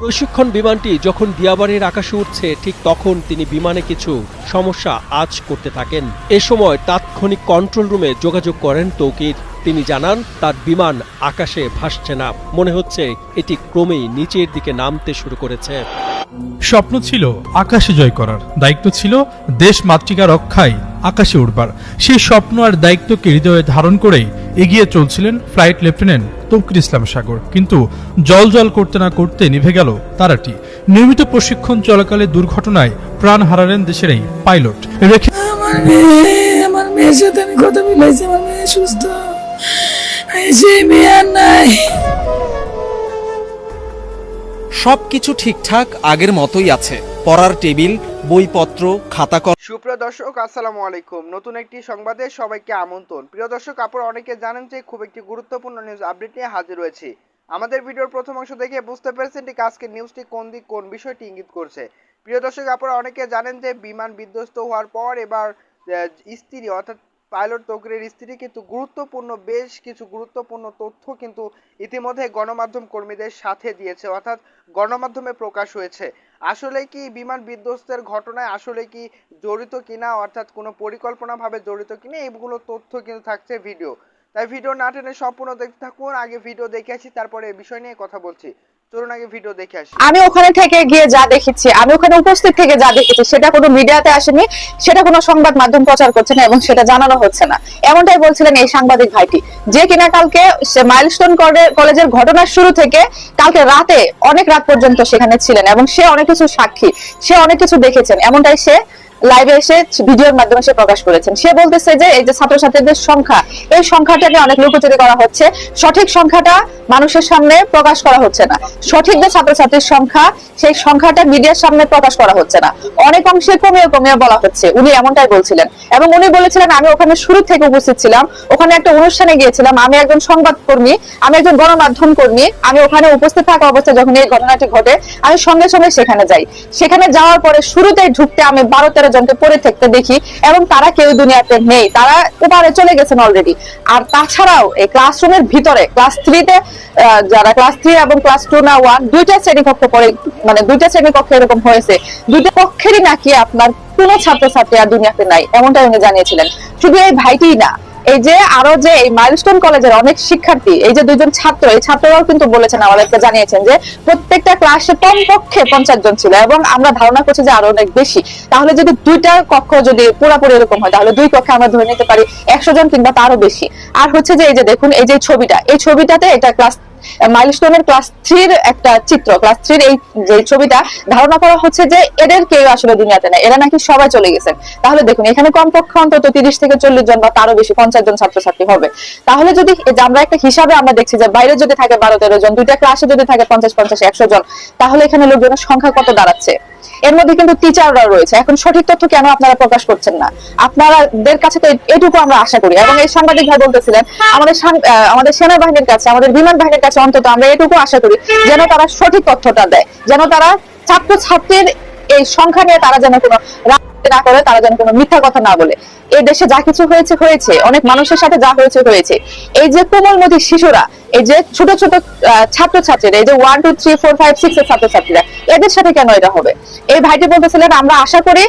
প্রশিক্ষণ বিমানটি যখন দিয়াবাড়ির আকাশে উঠছে, ঠিক তখন তিনি বিমানে কিছু সমস্যা আজ করতে থাকেন। এ সময় তাৎক্ষণিক কন্ট্রোল রুমে যোগাযোগ করেন তৌকির। তিনি জানান, তার বিমান আকাশে ভাসছে না। মনে হচ্ছে এটি ক্রমেই নিচের দিকে নামতে শুরু করেছে। স্বপ্ন ছিল আকাশে জয় করার। দায়িত্ব ছিল দেশ মাতৃকা রক্ষায় আকাশে উঠবার সেই স্বপ্ন আর দায়িত্বকে হৃদয়ে ধারণ করেই এগিয়ে চলছিলেন ফ্লাইট লেফটেন্যান্ট তৌকির ইসলাম সাগর। কিন্তু জল জল করতে না করতে নিভে গেল তারাটি। নিয়মিত প্রশিক্ষণ চলাকালে দুর্ঘটনায় প্রাণ হারালেন দেশের এই পাইলট। রেখে আমার মেয়ে মেয়ের সাথে আমি কথা মিলাইছি আমার মেয়ে সুস্থ। এই মেয়ে আর নাই। সবকিছু ঠিকঠাক আগের মতোই আছে। পড়ার টেবিল, বইপত্র, খাতা কল সুপ্রিয় দর্শক, আসসালামু আলাইকুম। নতুন একটি সংবাদে সবাইকে আমন্ত্রণ। প্রিয় দর্শক, আপনারা অনেকে জানেন যে খুব একটি গুরুত্বপূর্ণ নিউজ আপডেট নিয়ে হাজির রয়েছি। আমাদের ভিডিওর প্রথম অংশ দেখে বুঝতে পেরেছেন ঠিক আজকের নিউজটি কোন দিক, কোন বিষয়টি ইঙ্গিত করছে। প্রিয় দর্শক, আপনারা অনেকে জানেন যে বিমান বিধ্বস্ত হওয়ার পর এবার স্ত্রী অর্থাৎ পাইলট তকরির স্ত্রী কিন্তু গুরুত্বপূর্ণ, বেশ কিছু গুরুত্বপূর্ণ তথ্য কিন্তু ইতিমধ্যে গণমাধ্যম কর্মীদের সাথে দিয়েছে, অর্থাৎ গণমাধ্যমে প্রকাশ হয়েছে। আসলে কি বিমান বিধ্বস্তের ঘটনায় আসলে কি জড়িত কিনা, অর্থাৎ কোনো পরিকল্পনাভাবে জড়িত কিনা, এইগুলো তথ্য কিন্তু থাকছে ভিডিও। তাই ভিডিও না টেনে সম্পূর্ণ দেখতে থাকুন, আগে ভিডিও দেখে আসি, তারপরে এই বিষয় নিয়ে কথা বলছি। চলুন আগে ভিডিও দেখে আসি। আমি ওখানে থেকে গিয়ে যা দেখেছি আমি ওখানে উপস্থিত থেকে যা দেখেছি সেটা কোনো মিডিয়াতে আসেনি, সেটা কোনো সংবাদ মাধ্যম প্রচার করছে না এবং সেটা জানানো হচ্ছে না। এমনটাই বলছিলেন এই সাংবাদিক ভাইটি, যে কিনা কালকে মাইলস্টোন কলেজের ঘটনার শুরু থেকে কালকে রাতে অনেক রাত পর্যন্ত সেখানে ছিলেন এবং সে অনেক কিছু সাক্ষী, সে অনেক কিছু দেখেছেন। এমনটাই সে লাইভে এসে ভিডিওর মাধ্যমে সে প্রকাশ করেছেন। সে বলতেছে যে এই যে ছাত্রছাত্রীদের সংখ্যা, এই সংখ্যাটাকে অনেক লুকোচুরি করা হচ্ছে। সঠিক সংখ্যাটা মানুষের সামনে প্রকাশ করা হচ্ছে না। সঠিক যে ছাত্রছাত্রীর সংখ্যা, সেই সংখ্যাটা মিডিয়ার সামনে প্রকাশ করা হচ্ছে না। অনেক অংশে কমিয়ে কমিয়ে বলা হচ্ছে। উনি এমনটাই বলছিলেন। এবং উনি বলেছিলেন, আমি ওখানে শুরু থেকে উপস্থিত ছিলাম। ওখানে একটা অনুষ্ঠানে গিয়েছিলাম। আমি একজন সংবাদ কর্মী আমি একজন গণমাধ্যম কর্মী। আমি ওখানে উপস্থিত থাকা অবস্থায় যখন এই ঘটনাটি ঘটে, আমি সঙ্গে সঙ্গে সেখানে যাই। সেখানে যাওয়ার পরে শুরুতেই ঢুকতে আমি বারো তেরো জনকে পড়ে থাকতে দেখি, এবং তারা কেউ দুনিয়াতে নেই, তারা উপারে চলে গেছেন অলরেডি আর তাছাড়াও এই ক্লাসরুমের ভিতরে ক্লাস থ্রিতে যারা ক্লাস থ্রি এবং ক্লাস টু না ওয়ান দুইটা শ্রেণীকক্ষ পড়ে মানে দুইটা শ্রেণীকক্ষ এরকম হয়েছে। দুইটা কক্ষেরই নাকি আপনার কোনো ছাত্রছাত্রী আর দুনিয়াতে নাই, এমনটাই উনি জানিয়েছিলেন। শুধু এই ভাইটিই না এই যে আরও যে এই মাইলস্টোন কলেজের অনেক শিক্ষার্থী, এই যে দুইজন ছাত্র, এই ছাত্ররাও কিন্তু বলেছেন, আমাদেরকে জানিয়েছেন যে প্রত্যেকটা ক্লাসে কমপক্ষে পঞ্চাশ জন ছিল এবং আমরা ধারণা করছি যে আরও অনেক বেশি। তাহলে যদি দুইটা কক্ষ যদি পুরাপুরি এরকম হয়, তাহলে দুই কক্ষে আমরা ধরে নিতে পারি একশো জন কিংবা তারও বেশি। আর হচ্ছে যে এই যে দেখুন, এই যে ছবিটা, এই ছবিটাতে এটা ক্লাস মাইলস্টোনের ক্লাস থ্রির একটা চিত্র ক্লাস থ্রির এই যে ছবিটা ধারণা করা হচ্ছে যে এদের কেউ আসলে দুনিয়াতে নাই এরা নাকি সবাই চলে গেছেন তাহলে দেখুন এখানে কমপক্ষে অন্তত তিরিশ থেকে চল্লিশ জন বা তারও বেশি পঞ্চাশ জন ছাত্রছাত্রী হবে। তাহলে যদি আমরা একটা হিসাবে আমরা দেখছি যে বাইরে যদি থাকে বারো তেরো জন দুইটা ক্লাসে যদি থাকে পঞ্চাশ পঞ্চাশ একশো জন তাহলে এখানে লোকজনের সংখ্যা কত দাঁড়াচ্ছে? এর মধ্যে কিন্তু টিচাররা রয়েছে। এখন সঠিক তথ্য কেন আপনারা প্রকাশ করছেন না? আপনাদের কাছে তো এটুকু আমরা আশা করি। এবং এই সাংবাদিক ভাই বলতেছিলেন আমাদের আমাদের সেনাবাহিনীর কাছে আমাদের বিমান বাহিনীর কাছে অন্তত আমরা এটুকু আশা করি যেন তারা সঠিক তথ্যটা দেয় যেন তারা ছাত্র ছাত্রীর এই সংখ্যা নিয়ে তারা যেন কোনো না করে, তারা যেন কোনো মিথ্যা কথা না বলে। এই দেশে যা কিছু হয়েছে হয়েছে। অনেক মানুষের সাথে যা হয়েছে হয়েছে। এই যে কোমলমতি শিশুরা, এই যে ছোট ছোট ছাত্র ছাত্রীরা এই যে one two three four five six এর ছাত্রছাত্রীরা, এদের সাথে কেন এটা হবে? এই ভাইটি বলতেছিলেন, আমরা আশা করি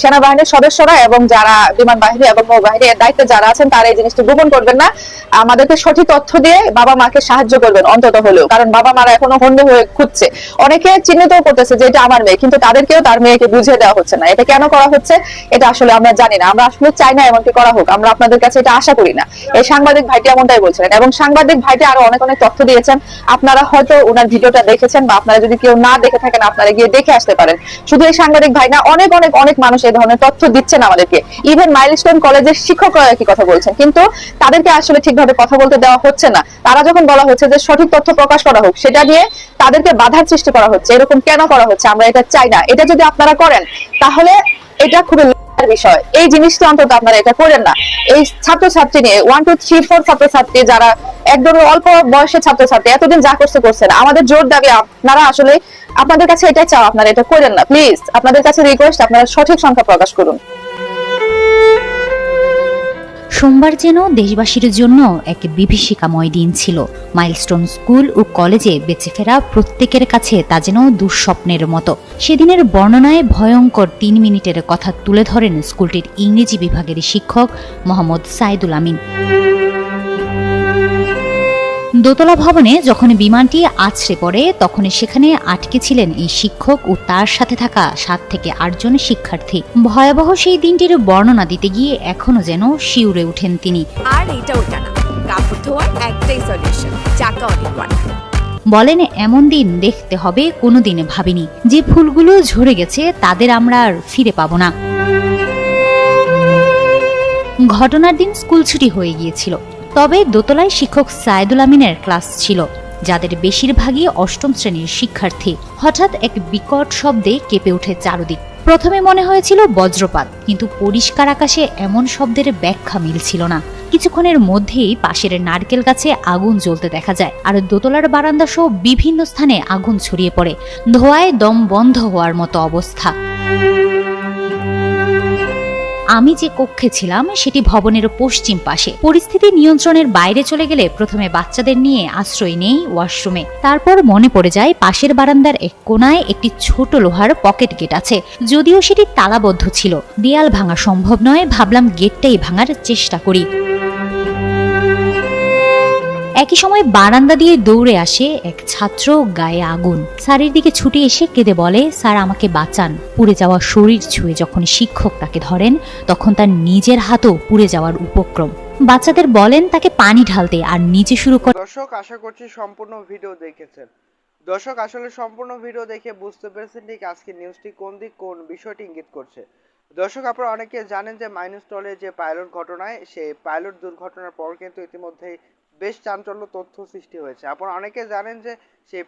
সেনাবাহিনীর সদস্যরা এবং যারা বিমান বাহিনী এবং নৌবাহিনী এর দায়িত্বে যারা আছেন, তারা এই জিনিসটা গোপন করবেন না। আমাদেরকে সঠিক তথ্য দিয়ে বাবা মাকে সাহায্য করবেন অন্তত হলেও। কারণ বাবা মারা এখনও হন্যে হয়ে খুঁজছে। অনেকে চিহ্নিত করতেছে যে এটা আমার মেয়ে, কিন্তু তাদেরকেও তার মেয়েকে বুঝিয়ে দেওয়া হচ্ছে না। এটা কেন করা হচ্ছে? এটা আসলে আমরা জানি না। আমরা আসলে চাই না এমনকি করা হোক। আমরা আপনাদের কাছে এটা আশা করি না। এই সাংবাদিক ভাইটি এমনটাই বলছিলেন এবং সাংবাদিক ভাইটি আরও অনেক অনেক তথ্য দিয়েছেন। আপনারা হয়তো ওনার ভিডিওটা দেখেছেন বা আপনারা যদি কেউ না দেখে থাকেন, আপনারা গিয়ে দেখে আসতে পারেন। শুধু এই সাংবাদিক ভাই না, অনেক অনেক অনেক মানুষ এই ধরনের তথ্য দিচ্ছেন আমাদেরকে। ইভেন মাইলস্টোন কলেজের শিক্ষকরা একই কথা বলছেন। কিন্তু তাদেরকে আসলে ঠিকভাবে কথা বলতে দেওয়া হচ্ছে না। তারা যখন বলা হচ্ছে যে সঠিক তথ্য প্রকাশ করা হোক, সেটা নিয়ে তাদেরকে বাধার সৃষ্টি করা হচ্ছে। এরকম কেন করা হচ্ছে? আমরা এটা চাই না। এটা যদি আপনারা করেন, তাহলে এটা খুবই বিষয়। এই জিনিসটা অন্তত আপনারা এটা করেন না। এই ছাত্রছাত্রী নিয়ে ওয়ান টু থ্রি ফোর ছাত্রছাত্রী যারা অল্প বয়সের ছাত্রছাত্রী, এতদিন যা করছে করছে না। আমাদের জোর দাবি, আপনারা আসলে আপনাদের কাছে এটাই চাও, আপনারা এটা করেন না। প্লিজ আপনাদের কাছে রিকোয়েস্ট আপনারা সঠিক সংখ্যা প্রকাশ করুন। সোমবার যেন দেশবাসীর জন্য এক বিভীষিকাময় দিন ছিল। মাইলস্টোন স্কুল ও কলেজে বেঁচে ফেরা প্রত্যেকের কাছে তা যেন দুঃস্বপ্নের মতো। সেদিনের বর্ণনায় ভয়ঙ্কর তিন মিনিটের কথা তুলে ধরেন স্কুলটির ইংরেজি বিভাগের শিক্ষক মোহাম্মদ সাইদুল আমিন। দোতলা ভবনে যখন বিমানটি আছড়ে পড়ে তখন সেখানে আটকে ছিলেন এই শিক্ষক ও তার সাথে থাকা সাত থেকে আটজন শিক্ষার্থী। ভয়াবহ সেই দিনটির বর্ণনা দিতে গিয়ে এখনও যেন শিউরে ওঠেন তিনি। আর এটা ওটা না। কাপড় ধোয়ার একটাই সলিউশন চাকা অনেক বলেন এমন দিন দেখতে হবে কোনো কোনোদিন ভাবিনি। যে ফুলগুলো ঝরে গেছে তাদের আমরা আর ফিরে পাবো না। ঘটনার দিন স্কুল ছুটি হয়ে গিয়েছিল। তবে দোতলায় শিক্ষক সাইদুল আমিনের ক্লাস ছিল, যাদের বেশিরভাগই অষ্টম শ্রেণির শিক্ষার্থী। হঠাৎ এক বিকট শব্দে কেঁপে ওঠে চারদিক। প্রথমে মনে হয়েছিল বজ্রপাত, কিন্তু পরিষ্কার আকাশে এমন শব্দের ব্যাখ্যা মিলছিল না। কিছুক্ষণের মধ্যেই পাশের নারকেল গাছে আগুন জ্বলতে দেখা যায়, আর দোতলার বারান্দা সহ বিভিন্ন স্থানে আগুন ছড়িয়ে পড়ে। ধোয়ায় দম বন্ধ হওয়ার মতো অবস্থা। আমি যে কক্ষে ছিলাম, সেটি ভবনের পশ্চিম পাশে। পরিস্থিতি নিয়ন্ত্রণের বাইরে চলে গেলে প্রথমে বাচ্চাদের নিয়ে আশ্রয় নেই ওয়াশরুমে। তারপর মনে পড়ে যায়, পাশের বারান্দার এক কোনায় একটি ছোট লোহার পকেট গেট আছে। যদিও সেটি তালাবদ্ধ ছিল। দেয়াল ভাঙা সম্ভব নয়, ভাবলাম গেটটাই ভাঙার চেষ্টা করি। একই সময় বারান্দা দিয়ে দৌড়ে আসে এক ছাত্র গায়ে আগুন। স্যারের দিকে ছুটে এসে কেঁদে বলে, স্যার, আমাকে বাঁচান। পুড়ে যাওয়া শরীর ছুঁয়ে যখন শিক্ষক তাকে ধরেন, তখন তার নিজের হাতও পুড়ে যাওয়ার উপক্রম। বাচ্চাদের বলেন, তাকে পানি ঢালতে আর নিজে শুরু করে দর্শক, আশা করছি সম্পূর্ণ ভিডিও দেখেছেন। দর্শক, আসলে সম্পূর্ণ ভিডিও দেখে বুঝতে পেরেছেন ঠিক আজকে নিউজটি কোন দিক, কোন বিষয়টি ইঙ্গিত করছে। দর্শক, আপনারা অনেকে জানেন যে মাইনুস্টলের যে পাইলট ঘটনায়, সেই পাইলট দুর্ঘটনার পর কিন্তু ইতিমধ্যেই বেশ চাঞ্চল্য তথ্য সৃষ্টি হয়েছে। আপনারা অনেকে জানেন যে সে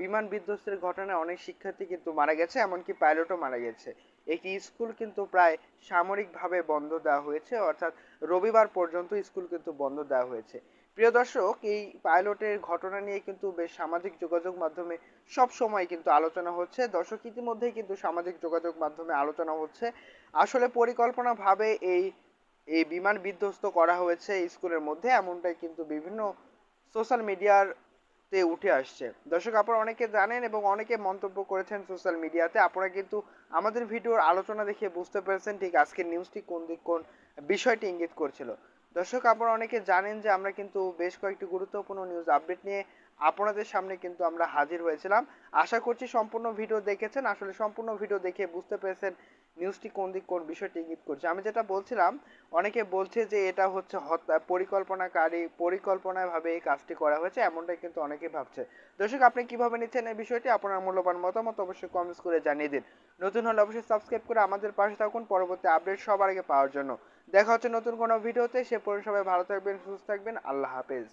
বিমান বিধ্বস্তের ঘটনায় অনেক শিক্ষার্থী কিন্তু মারা গেছে, এমনকি পাইলটও মারা গেছে। একটি স্কুল কিন্তু প্রায় সামরিকভাবে বন্ধ দেওয়া হয়েছে, অর্থাৎ রবিবার পর্যন্ত স্কুল কিন্তু বন্ধ দেওয়া হয়েছে। প্রিয় দর্শক, এই পাইলটের ঘটনা নিয়ে কিন্তু বেশ সামাজিক যোগাযোগ মাধ্যমে সব সময় কিন্তু আলোচনা হচ্ছে। দর্শক, ইতিমধ্যেই কিন্তু সামাজিক যোগাযোগ মাধ্যমে আলোচনা হচ্ছে। আসলে পরিকল্পনাভাবে এই এই বিমান বিধ্বস্ত করা হয়েছে স্কুলের মধ্যে, এমনটাই কিন্তু বিভিন্ন সোশ্যাল মিডিয়ার তে উঠে আসছে। দর্শক, আপনারা অনেকে জানেন এবং অনেকে মন্তব্য করেছেন সোশ্যাল মিডিয়াতে। আপনারা কিন্তু আমাদের ভিডিওর আলোচনা দেখে বুঝতে পেরেছেন ঠিক আজকের নিউজটি কোন দিক, কোন বিষয়টি ইঙ্গিত করছিল। দর্শক, আপনারা অনেকে জানেন যে আমরা কিন্তু বেশ কয়েকটি গুরুত্বপূর্ণ নিউজ আপডেট নিয়ে আপনাদের সামনে কিন্তু আমরা হাজির হয়েছিলাম। আশা করছি সম্পূর্ণ ভিডিও দেখেছেন। আসলে সম্পূর্ণ ভিডিও দেখে বুঝতে পেরেছেন নিউজটি কোন দিক, কোন বিষয়টি ইঙ্গিত করছে। আমি যেটা বলছিলাম, অনেকে বলছে যে এটা হচ্ছে হত্যা পরিকল্পনাকারী, পরিকল্পনাভাবে এই কাজটি করা হয়েছে, এমনটাই কিন্তু অনেকে ভাবছে। দর্শক, আপনি কীভাবে নিচ্ছেন এই বিষয়টি? আপনার মূল্যবান মতামত অবশ্যই কমেন্টস করে জানিয়ে দিন। নতুন হলে অবশ্যই সাবস্ক্রাইব করে আমাদের পাশে থাকুন। পরবর্তী আপডেট সবার আগে পাওয়ার জন্য। দেখা হচ্ছে নতুন কোনো ভিডিওতে। সে পর্যন্ত সবাই ভালো থাকবেন সুস্থ থাকবেন। আল্লাহ হাফেজ।